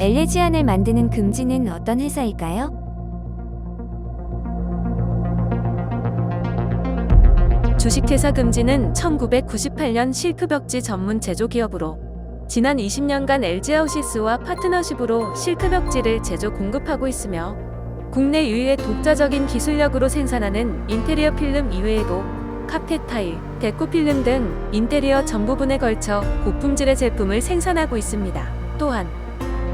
엘레지안을 만드는 금지는 어떤 회사일까요? 주식회사 금지는 1998년 실크벽지 전문 제조기업으로 지난 20년간 LG하우시스와 파트너십으로 실크벽지를 제조 공급하고 있으며 국내 유일의 독자적인 기술력으로 생산하는 인테리어 필름 이외에도 카펫 타일, 데코 필름 등 인테리어 전 부분에 걸쳐 고품질의 제품을 생산하고 있습니다. 또한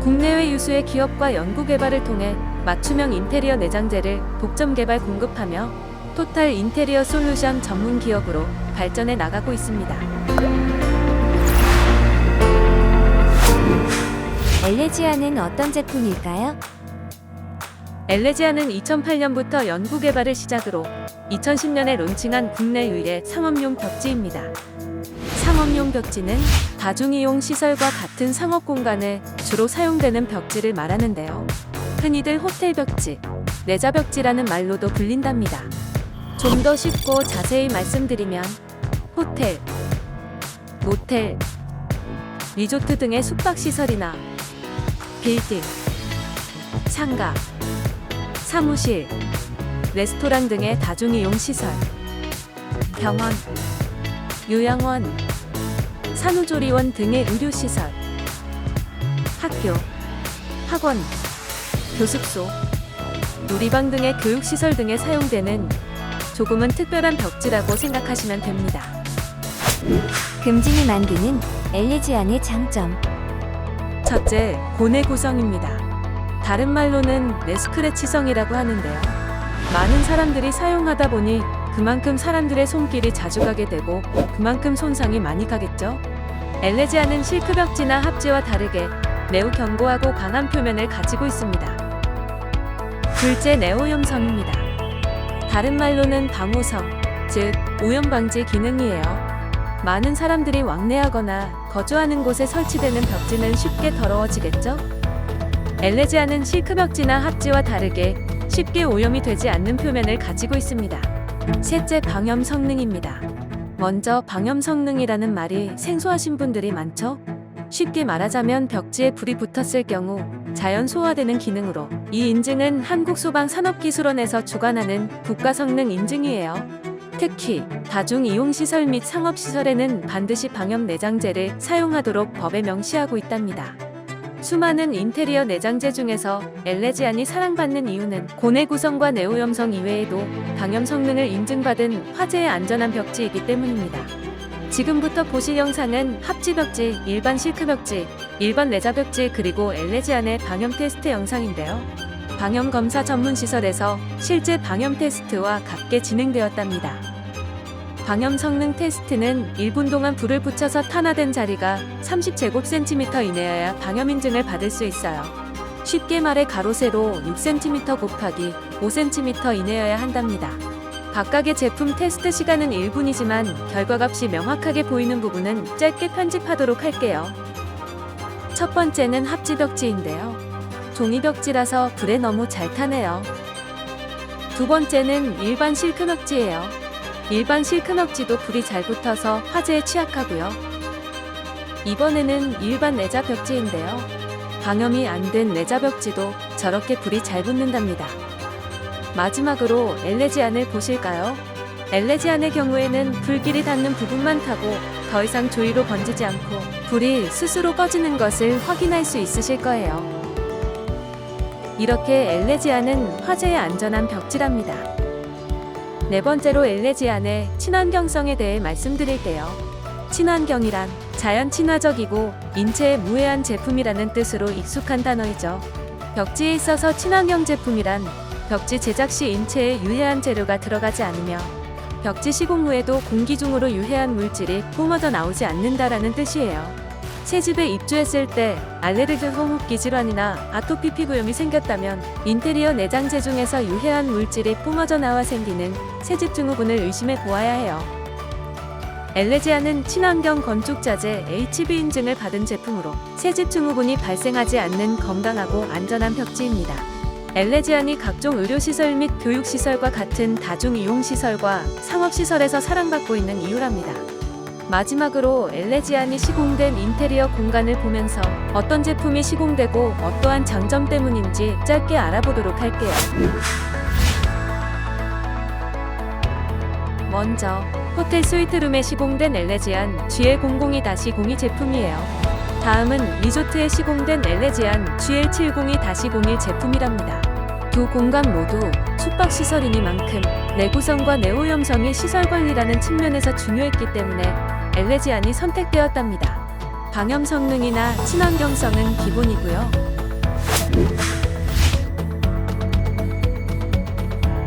국내외 유수의 기업과 연구 개발을 통해 맞춤형 인테리어 내장재를 독점 개발 공급하며 토탈 인테리어 솔루션 전문 기업으로 발전해 나가고 있습니다. 엘레지안은 어떤 제품일까요? 엘레지아는 2008년부터 연구 개발을 시작으로 2010년에 론칭한 국내 유일의 상업용 벽지입니다. 상업용 벽지는 다중이용 시설과 같은 상업 공간에 주로 사용되는 벽지를 말하는데요. 흔히들 호텔 벽지, 내자 벽지라는 말로도 불린답니다. 좀 더 쉽고 자세히 말씀드리면 호텔, 모텔, 리조트 등의 숙박 시설이나 빌딩, 상가, 사무실, 레스토랑 등의 다중이용 시설, 병원, 요양원, 산후조리원 등의 의료시설, 학교, 학원, 교습소, 놀이방 등의 교육시설 등에 사용되는 조금은 특별한 벽지라고 생각하시면 됩니다. 금진이 만드는 엘레지안의 장점. 첫째, 고내 구성입니다. 다른 말로는 레스크래치성이라고 하는데요. 많은 사람들이 사용하다 보니 그만큼 사람들의 손길이 자주 가게 되고 그만큼 손상이 많이 가겠죠. 엘레지아는 실크벽지나 합지와 다르게 매우 견고하고 강한 표면을 가지고 있습니다. 둘째, 네오염성입니다. 다른 말로는 방호성, 즉 오염 방지 기능이에요. 많은 사람들이 왕래하거나 거주하는 곳에 설치되는 벽지는 쉽게 더러워지겠죠? 엘레지아는 실크 벽지나 합지와 다르게 쉽게 오염이 되지 않는 표면을 가지고 있습니다. 셋째 방염 성능입니다. 먼저 방염 성능이라는 말이 생소하신 분들이 많죠? 쉽게 말하자면 벽지에 불이 붙었을 경우 자연 소화되는 기능으로 이 인증은 한국소방산업기술원에서 주관하는 국가성능 인증이에요. 특히 다중이용시설 및 상업시설에는 반드시 방염 내장재를 사용하도록 법에 명시하고 있답니다. 수많은 인테리어 내장재 중에서 엘레지안이 사랑받는 이유는 고내 구성과 네오염성 이외에도 방염 성능을 인증받은 화재에 안전한 벽지이기 때문입니다. 지금부터 보실 영상은 합지 벽지, 일반 실크 벽지, 일반 레자 벽지 그리고 엘레지안의 방염 테스트 영상인데요. 방염 검사 전문 시설에서 실제 방염 테스트와 같게 진행되었답니다. 방염 성능 테스트는 1분 동안 불을 붙여서 탄화된 자리가 30제곱센티미터 이내여야 방염 인증을 받을 수 있어요. 쉽게 말해 가로 세로 6cm 곱하기 5cm 이내여야 한답니다. 각각의 제품 테스트 시간은 1분이지만 결과값이 명확하게 보이는 부분은 짧게 편집하도록 할게요. 첫 번째는 합지벽지인데요. 종이벽지라서 불에 너무 잘 타네요. 두 번째는 일반 실크벽지예요. 일반 실크벽지도 불이 잘 붙어서 화재에 취약하고요. 이번에는 일반 내자 벽지인데요. 방염이 안된 내자 벽지도 저렇게 불이 잘 붙는답니다. 마지막으로 엘레지안을 보실까요? 엘레지안의 경우에는 불길이 닿는 부분만 타고 더 이상 조이로 번지지 않고 불이 스스로 꺼지는 것을 확인할 수 있으실 거예요. 이렇게 엘레지안은 화재에 안전한 벽지랍니다. 네 번째로 엘레지안의 친환경성에 대해 말씀드릴게요. 친환경이란 자연 친화적이고 인체에 무해한 제품이라는 뜻으로 익숙한 단어이죠. 벽지에 있어서 친환경 제품이란 벽지 제작 시 인체에 유해한 재료가 들어가지 않으며 벽지 시공 후에도 공기 중으로 유해한 물질이 뿜어져 나오지 않는다라는 뜻이에요. 새 집에 입주했을 때 알레르기 호흡기 질환이나 아토피 피부염이 생겼다면 인테리어 내장재 중에서 유해한 물질이 뿜어져 나와 생기는 새집 증후군을 의심해 보아야 해요. 엘레지아는 친환경 건축자재 HB 인증을 받은 제품으로 새집 증후군이 발생하지 않는 건강하고 안전한 벽지입니다. 엘레지안이 각종 의료시설 및 교육시설과 같은 다중이용시설과 상업시설에서 사랑받고 있는 이유랍니다. 마지막으로 엘레지안이 시공된 인테리어 공간을 보면서 어떤 제품이 시공되고 어떠한 장점 때문인지 짧게 알아보도록 할게요. 먼저 호텔 스위트룸에 시공된 엘레지안 GL002-02 제품이에요. 다음은 리조트에 시공된 엘레지안 GL702-01 제품이랍니다. 두 공간 모두 숙박시설이니만큼 내구성과 내오염성이 시설관리라는 측면에서 중요했기 때문에 엘레지안이 선택되었답니다. 방염 성능이나 친환경성은 기본이고요.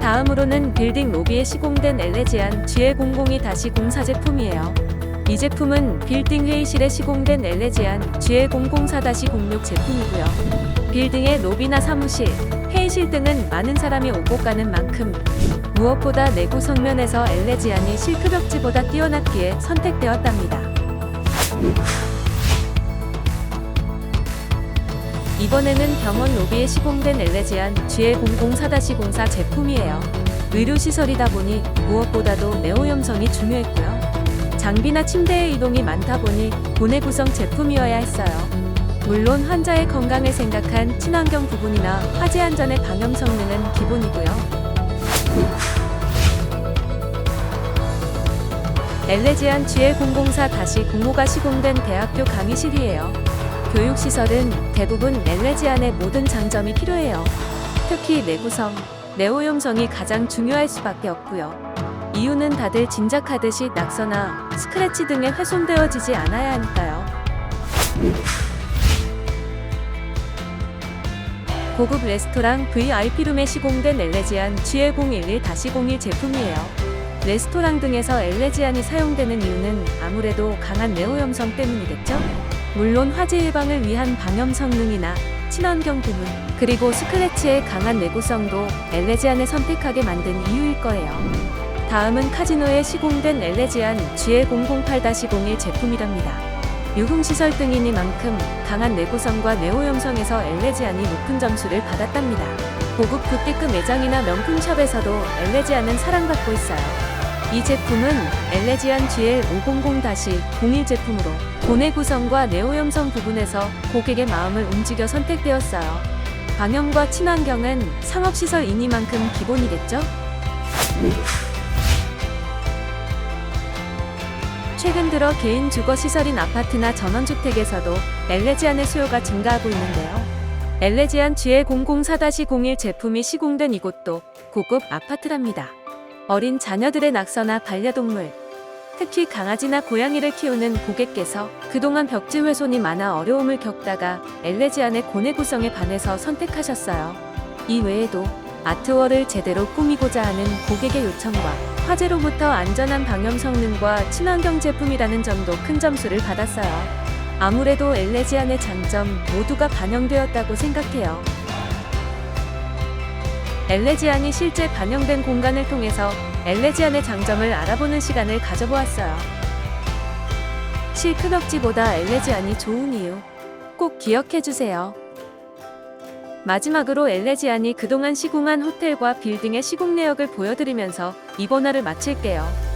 다음으로는 빌딩 로비에 시공된 엘레지안 GL002-04 제품이에요. 이 제품은 빌딩 회의실에 시공된 엘레지안 GL004-06 제품이고요. 빌딩의 로비나 사무실, 회의실 등은 많은 사람이 오고 가는 만큼 무엇보다 내구 성면에서 엘레지안이 실크벽지보다 뛰어났기에 선택되었답니다. 이번에는 병원 로비에 시공된 엘레지안 GL004-04 제품이에요. 의료시설이다 보니 무엇보다도 내오염성이 중요했고요. 장비나 침대의 이동이 많다 보니 고내 구성 제품이어야 했어요. 물론 환자의 건강을 생각한 친환경 부분이나 화재 안전의 방염 성능은 기본이고요. 엘레지안 GL004-05가 시공된 대학교 강의실이에요. 교육시설은 대부분 엘레지안의 모든 장점이 필요해요. 특히 내구성, 내오염성이 가장 중요할 수밖에 없고요. 이유는 다들 짐작하듯이 낙서나 스크래치 등에 훼손되어지지 않아야 하니까요. 고급 레스토랑 VIP룸에 시공된 엘레지안 GL011-01 제품이에요. 레스토랑 등에서 엘레지안이 사용되는 이유는 아무래도 강한 내오염성 때문이겠죠? 물론 화재 예방을 위한 방염 성능이나 친환경 부분, 그리고 스크래치의 강한 내구성도 엘레지안을 선택하게 만든 이유일 거예요. 다음은 카지노에 시공된 엘레지안 GL008-01 제품이랍니다. 유흥시설 등이니만큼 강한 내구성과 네오염성에서 엘레지안이 높은 점수를 받았답니다. 고급 굿디급 매장이나 명품샵에서도 엘레지안은 사랑받고 있어요. 이 제품은 엘레지안 GL500-01 제품으로 고내 구성과 네오염성 부분에서 고객의 마음을 움직여 선택되었어요. 방염과 친환경은 상업시설 이니만큼 기본이겠죠? 최근 들어 개인 주거 시설인 아파트나 전원주택에서도 엘레지안의 수요가 증가하고 있는데요. 엘레지안 GL004-01 제품이 시공된 이곳도 고급 아파트랍니다. 어린 자녀들의 낙서나 반려동물, 특히 강아지나 고양이를 키우는 고객께서 그동안 벽지 훼손이 많아 어려움을 겪다가 엘레지안의 고내 구성에 반해서 선택하셨어요. 이 외에도 아트월을 제대로 꾸미고자 하는 고객의 요청과 화재로부터 안전한 방염 성능과 친환경 제품이라는 점도 큰 점수를 받았어요. 아무래도 엘레지안의 장점 모두가 반영되었다고 생각해요. 엘레지안이 실제 반영된 공간을 통해서 엘레지안의 장점을 알아보는 시간을 가져보았어요. 실크벽지보다 엘레지안이 좋은 이유 꼭 기억해 주세요. 마지막으로 엘레지안이 그동안 시공한 호텔과 빌딩의 시공 내역을 보여드리면서 이번 화를 마칠게요.